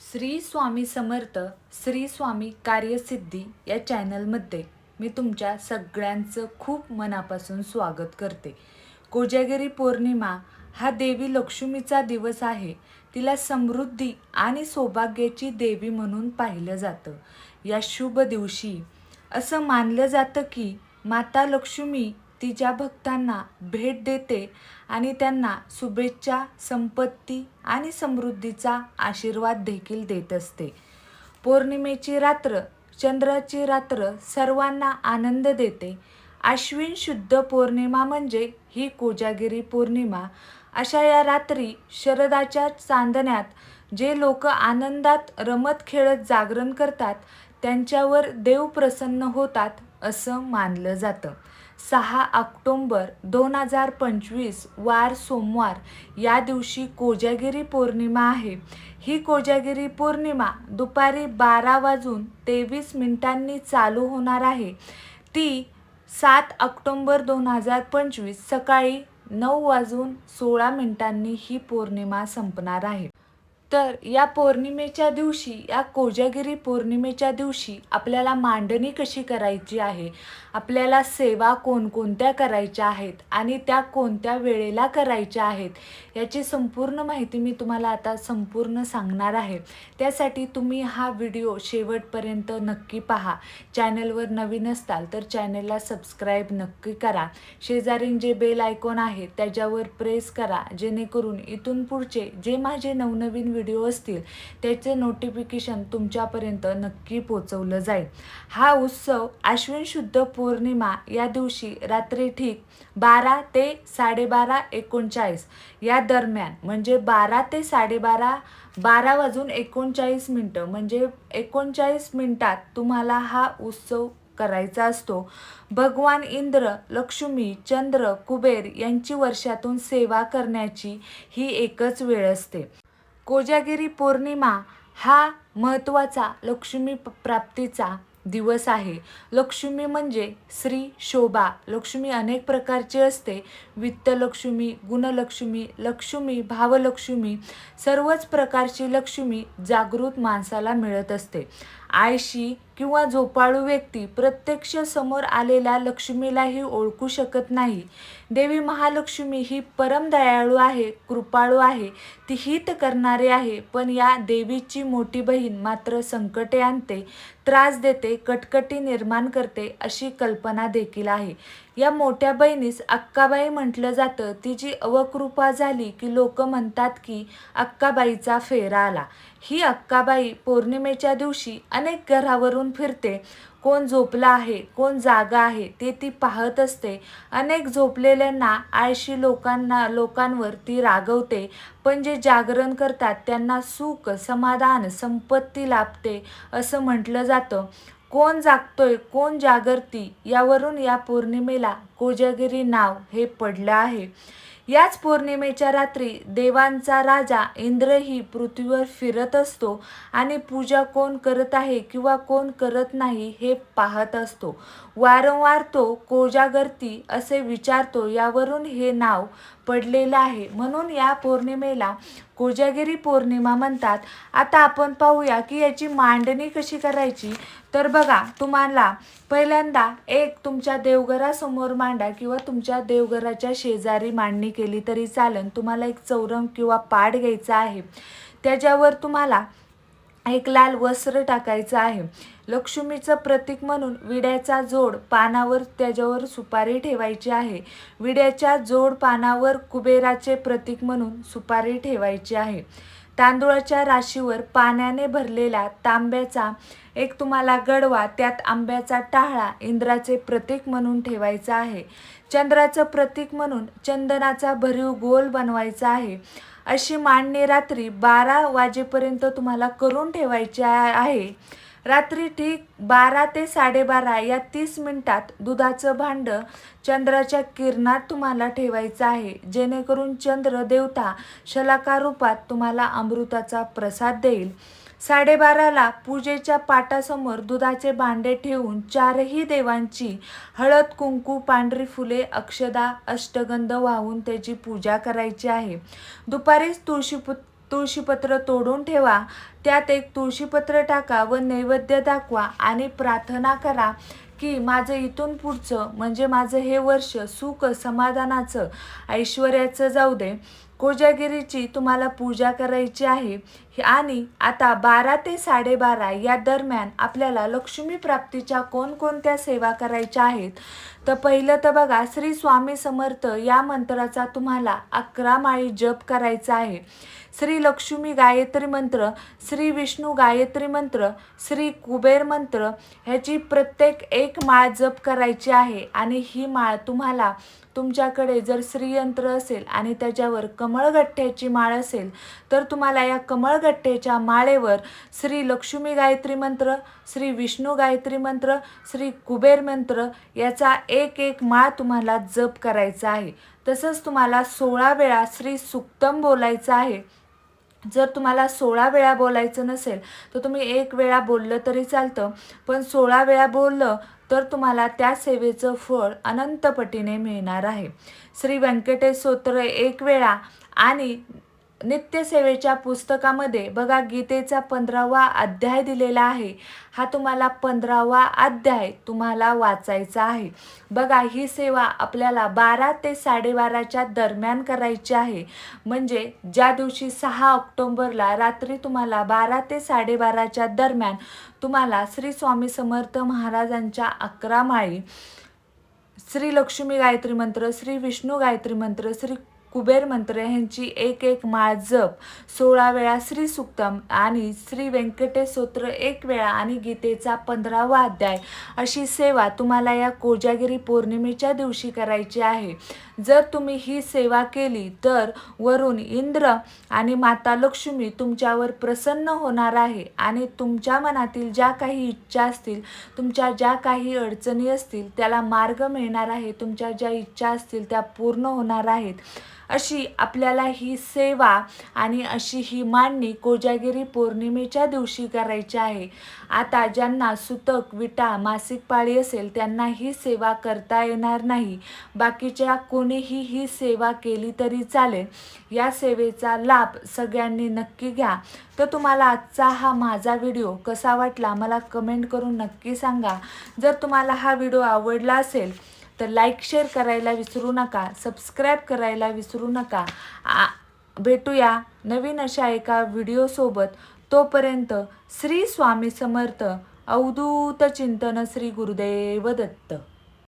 श्री स्वामी समर्थ श्री स्वामी कार्यसिद्धी या चॅनलमध्ये मी तुमच्या सगळ्यांचं खूप मनापासून स्वागत करते. कोजागिरी पौर्णिमा हा देवी लक्ष्मीचा दिवस आहे. तिला समृद्धी आणि सौभाग्याची देवी म्हणून पाहिलं जातं. या शुभ दिवशी असं मानलं जातं की माता लक्ष्मी तिच्या भक्तांना भेट देते आणि त्यांना शुभेच्छा संपत्ती आणि समृद्धीचा आशीर्वाद देखील देत असते. पौर्णिमेची रात्र चंद्राची रात्र सर्वांना आनंद देते. आश्विन शुद्ध पौर्णिमा म्हणजे ही कोजागिरी पौर्णिमा. अशा या रात्री शरदाच्या चांदण्यात जे लोक आनंदात रमत खेळत जागरण करतात त्यांच्यावर देव प्रसन्न होतात असं मानलं जातं. सहा ऑक्टोंबर दोन हजार पंचवीस वार सोमवार या दिवशी कोजागिरी पौर्णिमा आहे. ही कोजागिरी पौर्णिमा दुपारी बारा वाजून तेवीस मिनिटांनी चालू होणार आहे. ती सात ऑक्टोंबर दोन हजार पंचवीस सकाळी नऊ वाजून सोळा मिनिटांनी ही पौर्णिमा संपणार आहे. तर या पौर्णिमेच्या दिवशी या कोजागिरी पौर्णिमेच्या दिवशी आपल्याला मांडणी कशी करायची आहे? आपल्याला सेवा कोणकोणत्या करायच्या आहेत आणि त्या कोणत्या वेळेला करायच्या आहेत? याची संपूर्ण माहिती मी तुम्हाला आता संपूर्ण सांगणार आहे. त्यासाठी तुम्ही हा व्हिडिओ शेवटपर्यंत नक्की पहा. चॅनलवर नवीन असताल तर चॅनलला सबस्क्राईब नक्की करा. शेजारीन जे बेल आयकॉन आहे त्याच्यावर प्रेस करा जेणेकरून इथून पुढचे जे माझे नवनवीन व्हिडिओ असतील त्याचे नोटिफिकेशन तुमच्यापर्यंत नक्की पोचवलं जाईल. हा उत्सव आश्विन शुद्ध पौर्णिमा या दिवशी रात्री ठीक बारा ते साडेबारा एकोणचाळीस या दरम्यान म्हणजे बारा ते साडेबारा बारा वाजून एकोणचाळीस मिनटं म्हणजे एकोणचाळीस मिनटात तुम्हाला हा उत्सव करायचा असतो. भगवान इंद्र लक्ष्मी चंद्र कुबेर यांची वर्षातून सेवा करण्याची ही एकच वेळ असते. कोजागिरी पौर्णिमा हा महत्त्वाचा लक्ष्मी प्राप्तीचा दिवस आहे. लक्ष्मी म्हणजे श्री शोभा. लक्ष्मी अनेक प्रकारची असते. वित्तलक्ष्मी गुणलक्ष्मी लक्ष्मी भावलक्ष्मी सर्वच प्रकारची लक्ष्मी जागृत माणसाला मिळत असते. आळशी किंवा झोपाळू व्यक्ती प्रत्यक्ष समोर आलेल्या लक्ष्मीलाही ओळखू शकत नाही. देवी महालक्ष्मी ही परम दयाळू आहे कृपाळू आहे ती हित करणारी आहे पण या देवीची मोठी बहीण मात्र संकटे आणते त्रास देते कटकटी निर्माण करते अशी कल्पना देखील आहे. या मोठ्या बहिणीस अक्काबाई म्हटलं जातं. तिची अवकृपा झाली की लोक म्हणतात की अक्काबाईचा फेरा आला. ही अक्काबाई पौर्णिमेच्या दिवशी अनेक घरावरून फिरते. कोण झोपलं आहे कोण जागा आहे ते ती पाहत असते. अनेक झोपलेल्यांना आळशी लोकांना लोकांवर ती रागवते. पण जे जागरण करतात त्यांना सुख समाधान संपत्ती लाभते असं म्हटलं जातं. कोण जागतोय कोण जागरती यावरून या पौर्णिमेला कोजागिरी नाव हे पडलं आहे. याच पौर्णिमेच्या रात्री देवांचा राजा इंद्रही पृथ्वीवर फिरत असतो आणि पूजा कोण करत आहे किंवा कोण करत नाही हे पाहत असतो. वारंवार तो कोजागरती असे विचारतो यावरून हे नाव पडलेलं आहे. म्हणून या पौर्णिमेला कोजागिरी पौर्णिमा म्हणतात. आता आपण पाहूया की याची मांडणी कशी करायची? तर बघा तुम्हाला पहिल्यांदा एक तुमच्या देवघरासमोर मांडा किंवा तुमच्या देवघराच्या शेजारी मांडणी केली तरी चालेल. तुम्हाला एक चौरंग किंवा पाड घ्यायचा आहे. त्याच्यावर तुम्हाला एक लाल वस्त्र टाकायचं आहे. लक्ष्मीचं प्रतीक म्हणून विड्याचा जोड पानावर त्याच्यावर सुपारी ठेवायची आहे. विड्याच्या जोड पानावर कुबेराचे प्रतीक म्हणून सुपारी ठेवायची आहे. तांदूळाच्या राशीवर पाण्याने भरलेला तांब्याचा एक तुम्हाला गडवा त्यात आंब्याचा टाळा इंद्राचे प्रतीक म्हणून ठेवायचा आहे. चंद्राचं प्रतीक म्हणून चंदनाचा भरीव गोल बनवायचा आहे. अशी मांडणी रात्री बारा वाजेपर्यंत तुम्हाला करून ठेवायची आहे. रात्री ठीक बारा ते साडेबारा या तीस मिनिटात दुधाचं भांडं चंद्राच्या किरणात तुम्हाला ठेवायचं आहे. जेणेकरून चंद्र देवता शलाका रूपात तुम्हाला अमृताचा प्रसाद देईल. साडेबाराला पूजेच्या पाटासमोर दुधाचे भांडे ठेवून चारही देवांची हळद कुंकू पांढरी फुले अक्षदा अष्टगंध वाहून त्याची पूजा करायची आहे. दुपारीच तुळशीपु तुळशीपत्र तोडून ठेवा. त्यात एक तुळशीपत्र टाका व नैवेद्य दाखवा आणि प्रार्थना करा की माझं इथून पुढचं म्हणजे माझं हे वर्ष सुख समाधानाचं ऐश्वर्याचं जाऊ दे. कोजागिरीची तुम्हाला पूजा करायची आहे. आणि आता बारा ते साडेबारा या दरम्यान आपल्याला लक्ष्मी प्राप्तीच्या कोणकोणत्या सेवा करायच्या आहेत? तर पहिलं तर बघा श्री स्वामी समर्थ या मंत्राचा तुम्हाला अकरा माळी जप करायचा आहे. श्री लक्ष्मी गायत्री मंत्र श्री विष्णू गायत्री मंत्र श्री कुबेर मंत्र ह्याची प्रत्येक एक माळ जप करायची आहे. आणि ही माळ तुम्हाला तुमच्याकडे जर श्रीयंत्र असेल आणि त्याच्यावर कमळगठ्ठ्याची माळ असेल तर तुम्हाला या कमळगठ्ठ्याच्या माळेवर श्री लक्ष्मी गायत्री मंत्र श्री विष्णू गायत्री मंत्र श्री कुबेर मंत्र याचा एक एक माळ तुम्हाला जप करायचा आहे. तसंच तुम्हाला सोळा वेळा श्री सुक्तम बोलायचं आहे. जर तुम्हाला सोळा वेळा बोलायचं नसेल तर तुम्ही एक वेळा बोललं तरी चालतं. पण सोळा वेळा बोललं तर तुम्हाला त्या सेवेचं फळ अनंतपटीने मिळणार आहे. श्री व्यंकटेश स्तोत्र एक वेळा आणि नित्यसेवेच्या पुस्तकामध्ये बघा गीतेचा पंधरावा अध्याय दिलेला आहे. हा तुम्हाला पंधरावा अध्याय तुम्हाला वाचायचा आहे. बघा ही सेवा आपल्याला बारा ते साडेबाराच्या दरम्यान करायची आहे. म्हणजे ज्या दिवशी सहा ऑक्टोंबरला रात्री तुम्हाला बारा ते साडेबाराच्या दरम्यान तुम्हाला श्री स्वामी समर्थ महाराजांच्या अकरा माळी श्री लक्ष्मी गायत्री मंत्र श्री विष्णू गायत्री मंत्र श्री कुबेर मंत्र ह्यांची एक एक माळ जप. सोळा वेळा श्री सुक्तम आणि श्री व्यंकटेश स्तोत्र एक वेळा आणि गीतेचा पंधरावा अध्याय. अशी सेवा तुम्हाला या कोजागिरी पौर्णिमेच्या दिवशी करायची आहे. जर तुम्ही ही सेवा केली तर वरून इंद्र आणि माता लक्ष्मी तुमच्यावर प्रसन्न होणार आहे आणि तुमच्या मनातील ज्या काही इच्छा असतील तुमच्या ज्या काही अडचणी असतील त्याला मार्ग मिळणार आहे. तुमच्या ज्या इच्छा असतील त्या पूर्ण होणार आहेत. अशी आपल्याला ही सेवा आणि अशी ही मांडणी कोजागिरी पौर्णिमेच्या दिवशी करायची आहे. आता ज्यांना सुतक विटा मासिक पाळी असेल त्यांना ही सेवा करता येणार नाही. बाकीच्या कोणीही ही सेवा केली तरी चालेल. या सेवेचा लाभ सगळ्यांनी नक्की घ्या. तर तुम्हाला आजचा हा माझा व्हिडिओ कसा वाटला मला कमेंट करून नक्की सांगा. जर तुम्हाला हा व्हिडिओ आवडला असेल तर लाईक शेअर करायला विसरू नका. सबस्क्राईब करायला विसरू नका. आ भेटूया नवीन अशा एका व्हिडिओसोबत तोपर्यंत श्री स्वामी समर्थ अवधूत चिंतन श्री गुरुदेव दत्त.